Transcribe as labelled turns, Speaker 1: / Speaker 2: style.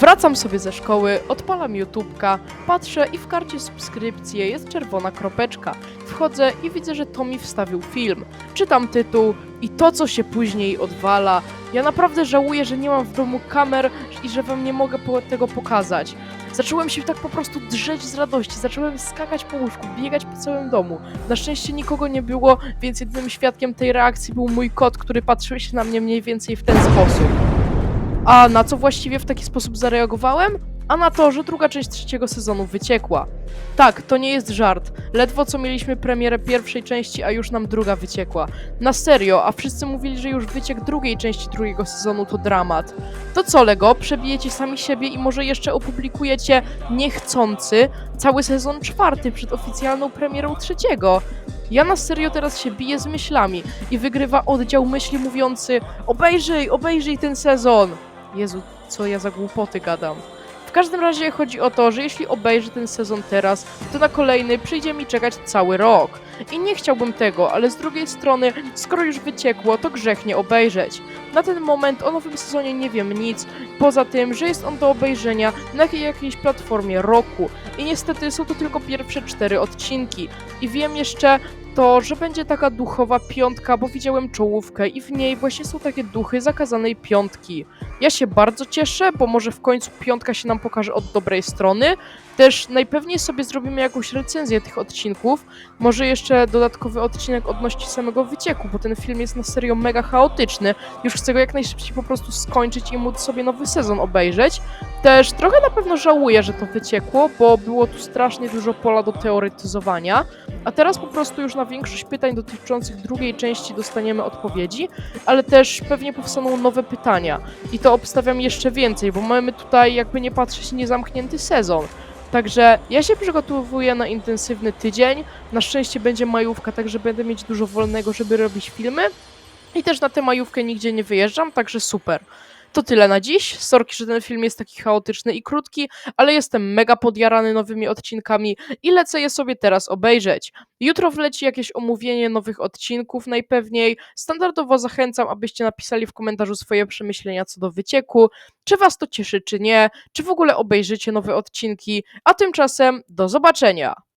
Speaker 1: Wracam sobie ze szkoły, odpalam YouTubka, patrzę i w karcie subskrypcje jest czerwona kropeczka. Wchodzę i widzę, że Tommy wstawił film. Czytam tytuł i to, co się później odwala. Ja naprawdę żałuję, że nie mam w domu kamer i że wam nie mogę tego pokazać. Zacząłem się tak po prostu drzeć z radości, zacząłem skakać po łóżku, biegać po całym domu. Na szczęście nikogo nie było, więc jedynym świadkiem tej reakcji był mój kot, który patrzył się na mnie mniej więcej w ten sposób. A na co właściwie w taki sposób zareagowałem? A na to, że druga część trzeciego sezonu wyciekła. Tak, to nie jest żart. Ledwo co mieliśmy premierę pierwszej części, a już nam druga wyciekła. Na serio, a wszyscy mówili, że już wyciek drugiej części drugiego sezonu to dramat. To co, Lego? Przebijecie sami siebie i może jeszcze opublikujecie niechcący cały sezon czwarty przed oficjalną premierą trzeciego. Ja na serio teraz się biję z myślami i wygrywa oddział myśli mówiący obejrzyj, obejrzyj ten sezon. Jezu, co ja za głupoty gadam. W każdym razie chodzi o to, że jeśli obejrzę ten sezon teraz, to na kolejny przyjdzie mi czekać cały rok. I nie chciałbym tego, ale z drugiej strony, skoro już wyciekło, to grzech nie obejrzeć. Na ten moment o nowym sezonie nie wiem nic, poza tym, że jest on do obejrzenia na jakiejś platformie roku. I niestety są to tylko pierwsze cztery odcinki. I wiem jeszcze to, że będzie taka duchowa piątka, bo widziałem czołówkę i w niej właśnie są takie duchy zakazanej piątki. Ja się bardzo cieszę, bo może w końcu piątka się nam pokaże od dobrej strony. Też najpewniej sobie zrobimy jakąś recenzję tych odcinków. Może jeszcze dodatkowy odcinek odnośnie samego wycieku, bo ten film jest na serio mega chaotyczny. Już chcę go jak najszybciej po prostu skończyć i móc sobie nowy sezon obejrzeć. Też trochę na pewno żałuję, że to wyciekło, bo było tu strasznie dużo pola do teoretyzowania. A teraz po prostu już na większość pytań dotyczących drugiej części dostaniemy odpowiedzi, ale też pewnie powstaną nowe pytania. I to obstawiam jeszcze więcej, bo mamy tutaj jakby nie patrzeć niezamknięty sezon. Także ja się przygotowuję na intensywny tydzień. Na szczęście będzie majówka, także będę mieć dużo wolnego, żeby robić filmy. I też na tę majówkę nigdzie nie wyjeżdżam, także super. To tyle na dziś. Sorki, że ten film jest taki chaotyczny i krótki, ale jestem mega podjarany nowymi odcinkami i lecę je sobie teraz obejrzeć. Jutro wleci jakieś omówienie nowych odcinków najpewniej. Standardowo zachęcam, abyście napisali w komentarzu swoje przemyślenia co do wycieku, czy was to cieszy, czy nie, czy w ogóle obejrzycie nowe odcinki, a tymczasem do zobaczenia!